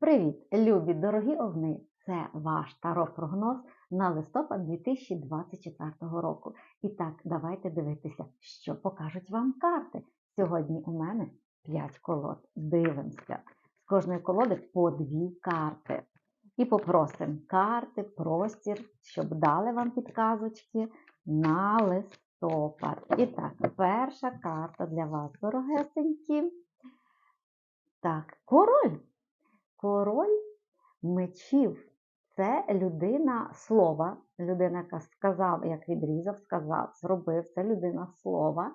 Привіт, любі дорогі овни! Це ваш таро-прогноз на листопад 2024 року. І так, давайте дивитися, що покажуть вам карти. Сьогодні у мене 5 колод. Дивимося. З кожної колоди по дві карти. І попросимо карти, простір, щоб дали вам підказочки на листопад. І так, перша карта для вас, дорогесенькі. Так, король. Король мечів це людина слова, людина, яка сказав, як відрізав, сказав, зробив, це людина слова.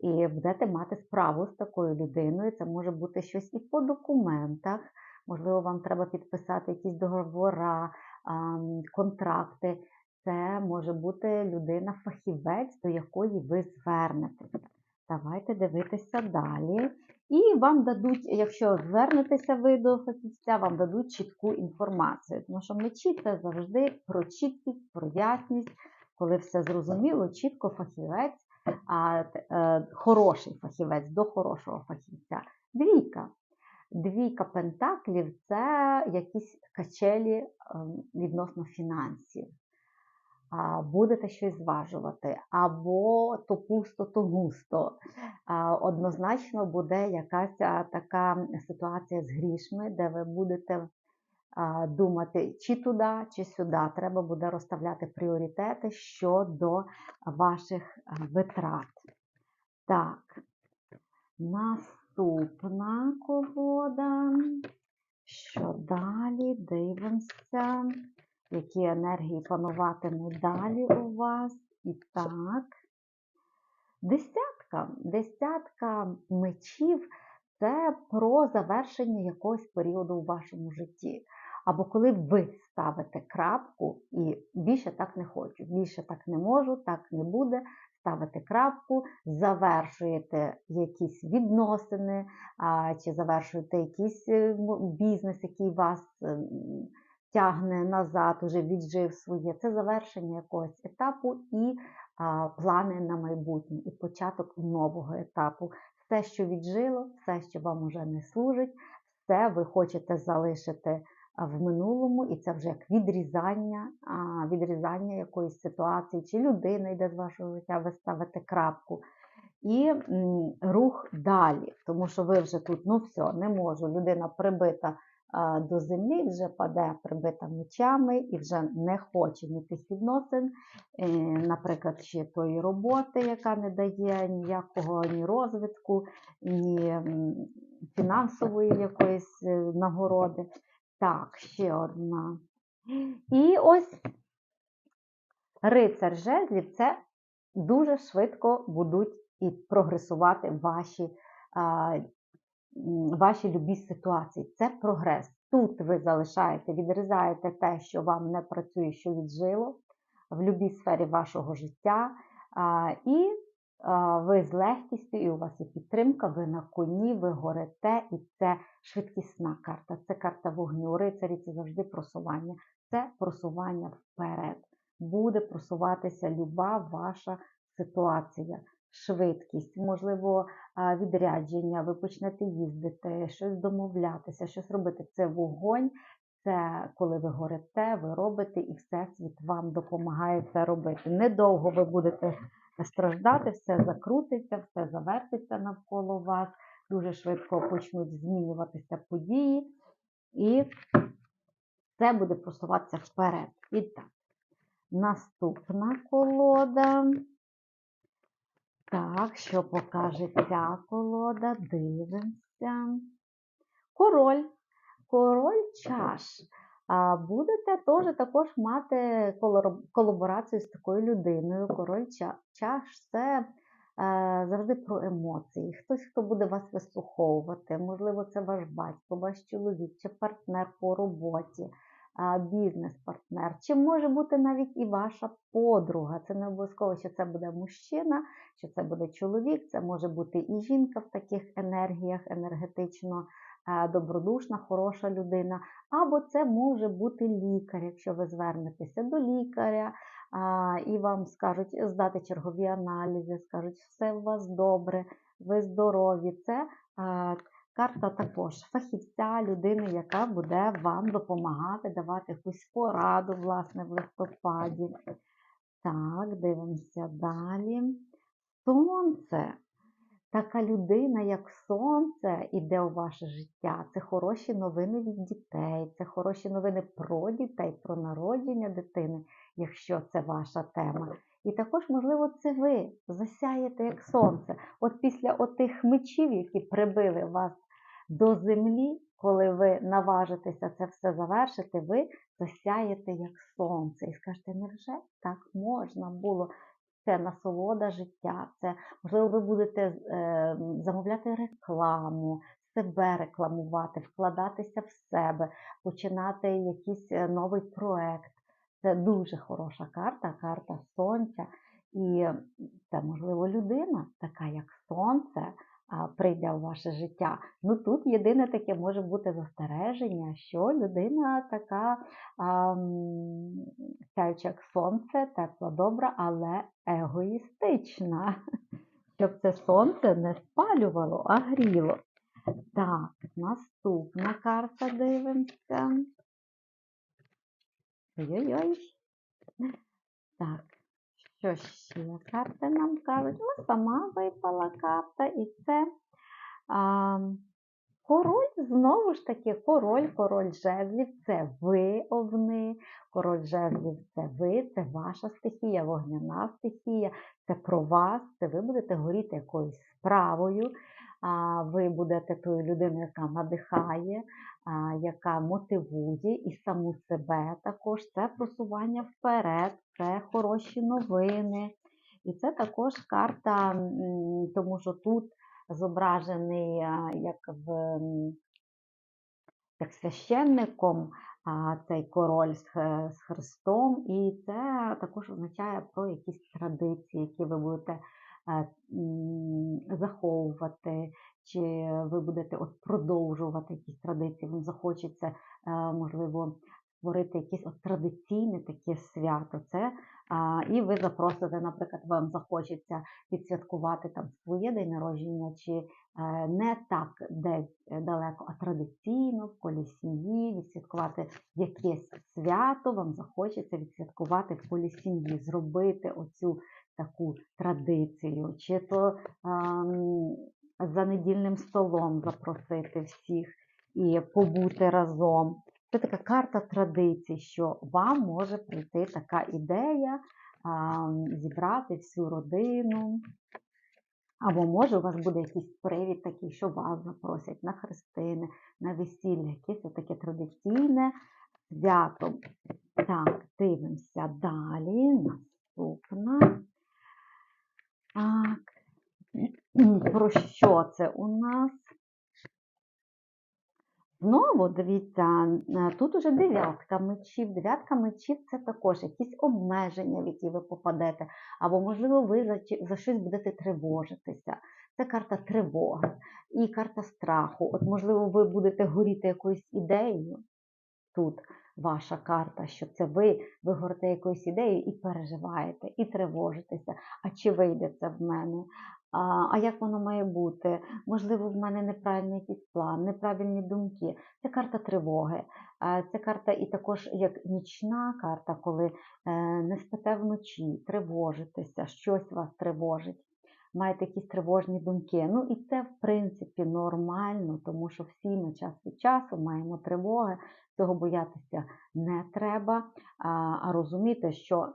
І будете мати справу з такою людиною. Це може бути щось і по документах. Можливо, вам треба підписати якісь договори, контракти. Це може бути людина-фахівець, до якої ви звернетеся. Давайте дивитися далі. І вам дадуть, якщо звернетеся ви до фахівця, вам дадуть чітку інформацію. Тому що мечі це завжди про чіткість, про ясність, коли все зрозуміло, чітко фахівець, а е, хороший фахівець до хорошого фахівця. Двійка. Двійка пентаклів це якісь качелі ем, відносно фінансів будете щось зважувати, або то пусто, то густо. Однозначно буде якась така ситуація з грішми, де ви будете думати, чи туди, чи сюди. Треба буде розставляти пріоритети щодо ваших витрат. Так, наступна колода. Що далі? Дивимося які енергії пануватимуть далі у вас. І так, десятка. Десятка мечів це про завершення якогось періоду у вашому житті. Або коли ви ставите крапку і більше так не хочу, більше так не можу, так не буде. Ставите крапку, завершуєте якісь відносини, чи завершуєте якийсь е, бізнес, який вас ем, тягне назад, уже віджив своє. Це завершення якогось етапу і а, плани на майбутнє, і початок нового етапу. Все, що віджило, все, що вам уже не служить, все ви хочете залишити в минулому, і це вже як відрізання, відрізання якоїсь ситуації, чи людина йде з вашого життя, ви ставите крапку. І рух далі, тому що ви вже тут, ну все, не можу, людина прибита до землі, вже паде прибита мечами і вже не хоче ні відносин, е, наприклад, ще тої роботи, яка не дає ніякого ні розвитку, ні фінансової якоїсь е, нагороди. Так, ще одна. І ось рицар жезлів це дуже швидко будуть і прогресувати ваші ваші любі ситуації. Це прогрес. Тут ви залишаєте, відрізаєте те, що вам не працює, що віджило в любій сфері вашого життя. І ви з легкістю, і у вас є підтримка, ви на коні, ви горите, і це швидкісна карта. Це карта вогню. Рицарі це завжди просування. Це просування вперед. Буде просуватися люба ваша ситуація швидкість, можливо, відрядження, ви почнете їздити, щось домовлятися, щось робити. Це вогонь, це коли ви горите, ви робите, і Всесвіт вам допомагає це робити. Недовго ви будете страждати, все закрутиться, все завертиться навколо вас, дуже швидко почнуть змінюватися події, і це буде просуватися вперед. І так, наступна колода. Так, що покаже ця колода? Дивимося. Король. Король чаш. Будете теж також мати колаборацію з такою людиною. Король чаш це е, завжди про емоції. Хтось, хто буде вас вислуховувати, можливо, це ваш батько, ваш чоловік чи партнер по роботі бізнес-партнер, чи може бути навіть і ваша подруга. Це не обов'язково, що це буде мужчина, що це буде чоловік, це може бути і жінка в таких енергіях, енергетично добродушна, хороша людина. Або це може бути лікар, якщо ви звернетеся до лікаря. І вам скажуть здати чергові аналізи, скажуть, все у вас добре, ви здорові. Це Карта також фахівця, людини, яка буде вам допомагати, давати якусь пораду, власне, в листопаді. Так, дивимося далі. Сонце. Така людина, як сонце, іде у ваше життя. Це хороші новини від дітей, це хороші новини про дітей, про народження дитини, якщо це ваша тема. І також, можливо, це ви засяєте як сонце. От після отих мечів, які прибили вас до землі, коли ви наважитеся це все завершити, ви засяєте як сонце. І скажете, невже так можна було? Це насолода життя, це можливо, ви будете е, замовляти рекламу, себе рекламувати, вкладатися в себе, починати якийсь е, новий проект. Це дуже хороша карта, карта сонця. І це, можливо, людина, така як сонце, прийде у ваше життя. Ну тут єдине таке може бути застереження, що людина така сяюча як сонце, тепла, добра, але егоїстична. Щоб це сонце не спалювало, а гріло. Так, наступна карта дивимося. Ой-ой-ой. Так, що ще карти нам кажуть? Ну, сама випала карта, і це а, король, знову ж таки, король, король жезлів це ви овни, король жезлів це ви, це ваша стихія, вогняна стихія, це про вас, це ви будете горіти якоюсь справою. А ви будете тою людиною, яка надихає, яка мотивує і саму себе також. Це просування вперед, це хороші новини. І це також карта, тому що тут зображений як в як священником цей король з, Христом, і це також означає про якісь традиції, які ви будете е, заховувати, чи ви будете от продовжувати якісь традиції. Вам захочеться, е, можливо, створити якесь от традиційне таке свято. Це і ви запросите, наприклад, вам захочеться відсвяткувати там своє день народження, чи е, не так десь далеко, а традиційно в колі сім'ї, відсвяткувати якесь свято, вам захочеться відсвяткувати в колі сім'ї, зробити оцю таку традицію, чи то ем, за недільним столом запросити всіх і побути разом. Це така карта традицій, що вам може прийти така ідея зібрати всю родину. Або може у вас буде якийсь привід такий, що вас запросять на хрестини, на весілля, якесь таке традиційне свято. Так, дивимося далі. Наступна. Так. Про що це у нас? Знову дивіться, е, тут уже дев'ятка мечів. Дев'ятка мечів це також якісь обмеження, в які ви попадете, або, можливо, ви за, за щось будете тривожитися. Це карта тривоги і карта страху. От, можливо, ви будете горіти якоюсь ідеєю. Тут ваша карта, що це ви, ви горите якоюсь ідеєю і переживаєте, і тривожитеся. А чи вийде це в мене? А, як воно має бути? Можливо, в мене неправильний якийсь план, неправильні думки. Це карта тривоги. Це карта і також як нічна карта, коли е, не спите вночі, тривожитеся, щось вас тривожить. Маєте якісь тривожні думки. Ну і це, в принципі, нормально, тому що всі ми час від часу маємо тривоги, цього боятися не треба, а, розуміти, що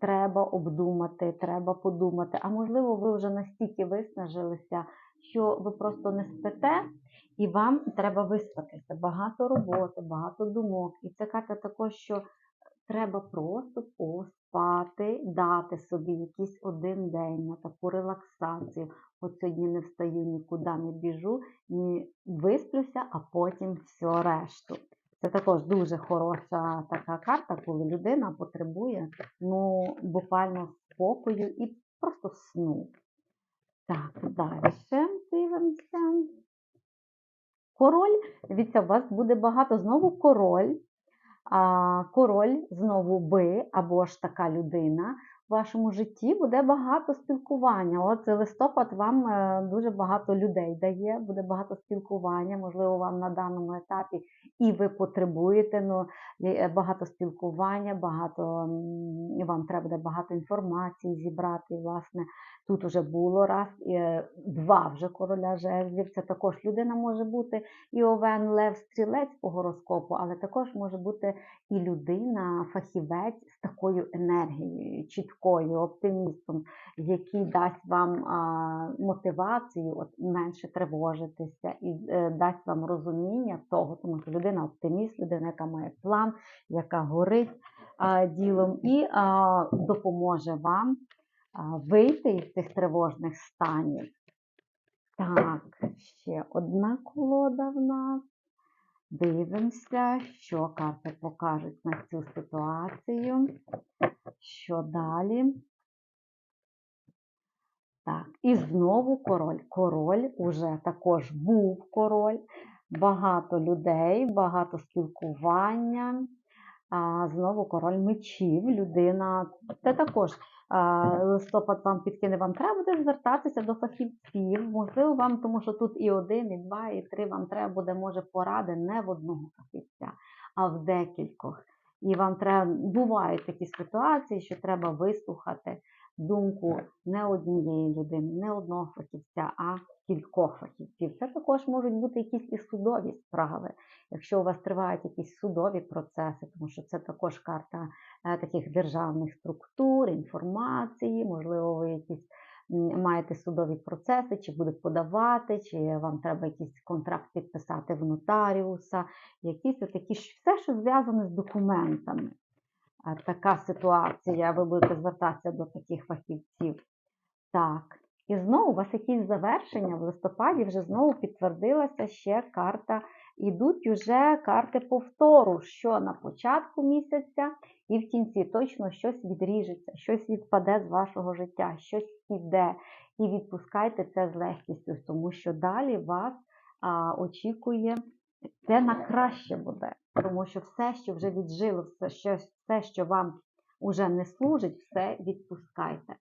треба обдумати, треба подумати. А можливо, ви вже настільки виснажилися, що ви просто не спите, і вам треба виспатися. Багато роботи, багато думок. І це карта також, що треба просто поспати, дати собі якийсь один день на таку релаксацію. От сьогодні не встаю, нікуди не біжу, ні висплюся, а потім все решту. Це також дуже хороша така карта, коли людина потребує ну, буквально спокою і просто сну. Так, далі дивимося. Король, дивіться, у вас буде багато знову король. Король знову би, або ж така людина, вашому житті буде багато спілкування. От листопад вам е, дуже багато людей дає, буде багато спілкування. Можливо, вам на даному етапі і ви потребуєте ну, е, багато спілкування, багато вам треба буде багато інформації зібрати. Власне, тут вже було раз, е, два вже короля жезлів. Це також людина може бути і Овен, Лев, Стрілець по гороскопу, але також може бути і людина, фахівець з такою енергією, чіткою, оптимістом, який дасть вам мотивацію от, менше тривожитися і е, дасть вам розуміння того, тому що людина оптиміст, людина, яка має план, яка горить ділом, і допоможе вам вийти із цих тривожних станів. Так, ще одна колода в нас. Дивимося, що карти покажуть на цю ситуацію. Що далі? Так, і знову король. Король уже також був король, багато людей, багато спілкування. А, знову король мечів, людина. Це також листопад вам підкине, вам треба буде звертатися до фахівців. Можливо, вам, тому що тут і один, і два, і три, вам треба буде, може, поради не в одного фахівця, а в декількох. І вам треба, бувають такі ситуації, що треба вислухати думку не однієї людини, не одного фахівця, а кількох фахівців. Це також можуть бути якісь і судові справи, якщо у вас тривають якісь судові процеси, тому що це також карта е, таких державних структур, інформації, можливо, ви якісь маєте судові процеси, чи будуть подавати, чи вам треба якийсь контракт підписати в нотаріуса, якісь такі все, що зв'язане з документами. Така ситуація, ви будете звертатися до таких фахівців. Так, і знову у вас якісь завершення в листопаді вже знову підтвердилася ще карта. Ідуть вже карти повтору, що на початку місяця і в кінці точно щось відріжеться, щось відпаде з вашого життя, щось піде. І відпускайте це з легкістю, тому що далі вас а, очікує це на краще буде, тому що все, що вже віджило, все, що, все, що вам вже не служить, все відпускайте.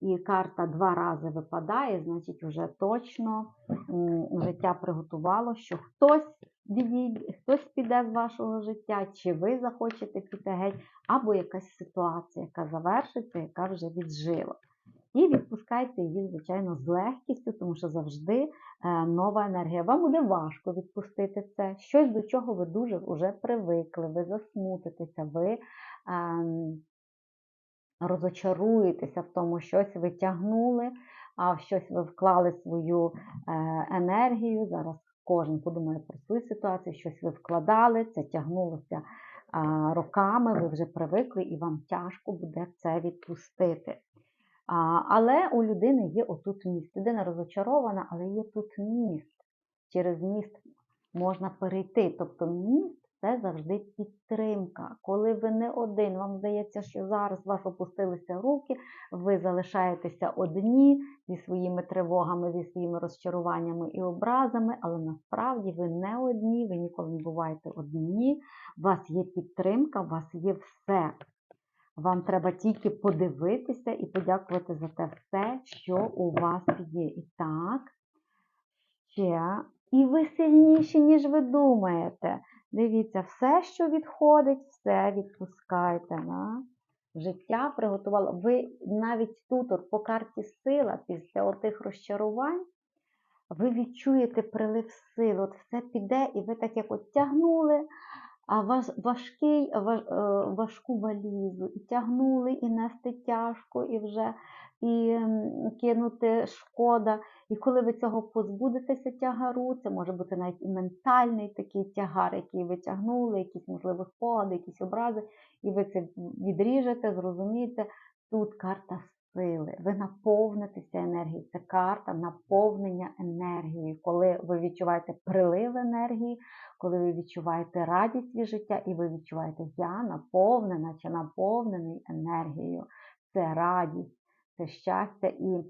І карта два рази випадає, значить, вже точно життя приготувало, що хтось відійде, хтось піде з вашого життя, чи ви захочете піти геть, або якась ситуація, яка завершиться, яка вже віджила. І відпускайте її, звичайно, з легкістю, тому що завжди е, нова енергія. Вам буде важко відпустити це. Щось, до чого ви дуже вже привикли, ви засмутитеся, ви ем, розочаруєтеся в тому, щось ви тягнули, а в щось ви вклали свою е, енергію. Зараз кожен подумає про свою ситуацію, щось ви вкладали, це тягнулося роками, ви вже привикли, і вам тяжко буде це відпустити. А, але у людини є отут міст. Людина розочарована, але є тут міст. Через міст можна перейти. Тобто міст це завжди підтримка. Коли ви не один, вам здається, що зараз у вас опустилися руки, ви залишаєтеся одні зі своїми тривогами, зі своїми розчаруваннями і образами, але насправді ви не одні, ви ніколи не буваєте одні. У вас є підтримка, у вас є все. Вам треба тільки подивитися і подякувати за те все, що у вас є. І так, ще. І ви сильніші, ніж ви думаєте. Дивіться, все, що відходить, все відпускайте. Да? Життя приготувало. Ви навіть тут, от по карті сила, після отих розчарувань, ви відчуєте прилив сил, от все піде, і ви так як от тягнули а важ, важкий, важ, е, важку валізу, і тягнули, і нести тяжко, і вже і кинути шкода. І коли ви цього позбудетеся тягару, це може бути навіть і ментальний такий тягар, який ви тягнули, якісь, можливо, спогади, якісь образи, і ви це відріжете, зрозумієте, тут карта сили. Ви наповнитеся енергією. Це карта наповнення енергією. Коли ви відчуваєте прилив енергії, коли ви відчуваєте радість від життя, і ви відчуваєте, я наповнена чи наповнений енергією. Це радість, це щастя і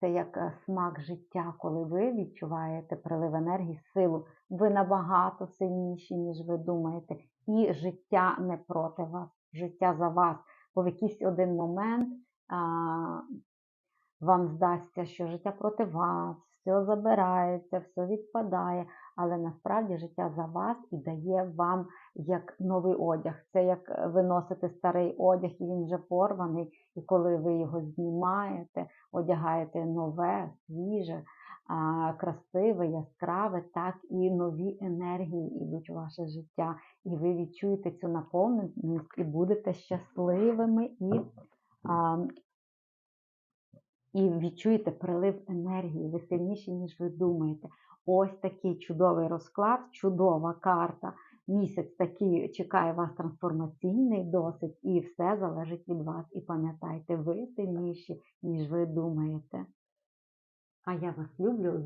це як е, смак життя, коли ви відчуваєте прилив енергії, силу. Ви набагато сильніші, ніж ви думаєте. І життя не проти вас, життя за вас. Бо в якийсь один момент вам здасться, що життя проти вас, все забирається, все відпадає, але насправді життя за вас і дає вам як новий одяг. Це як е, ви носите старий одяг, і він вже порваний, і коли ви його знімаєте, одягаєте нове, свіже, красиве, яскраве, так і нові енергії йдуть у ваше життя, і ви відчуєте цю наповненість і будете щасливими і. І відчуєте прилив енергії, ви сильніші, ніж ви думаєте. Ось такий чудовий розклад, чудова карта. Місяць такий чекає вас трансформаційний досить, і все залежить від вас. І пам'ятайте, ви сильніші, ніж ви думаєте. А я вас люблю.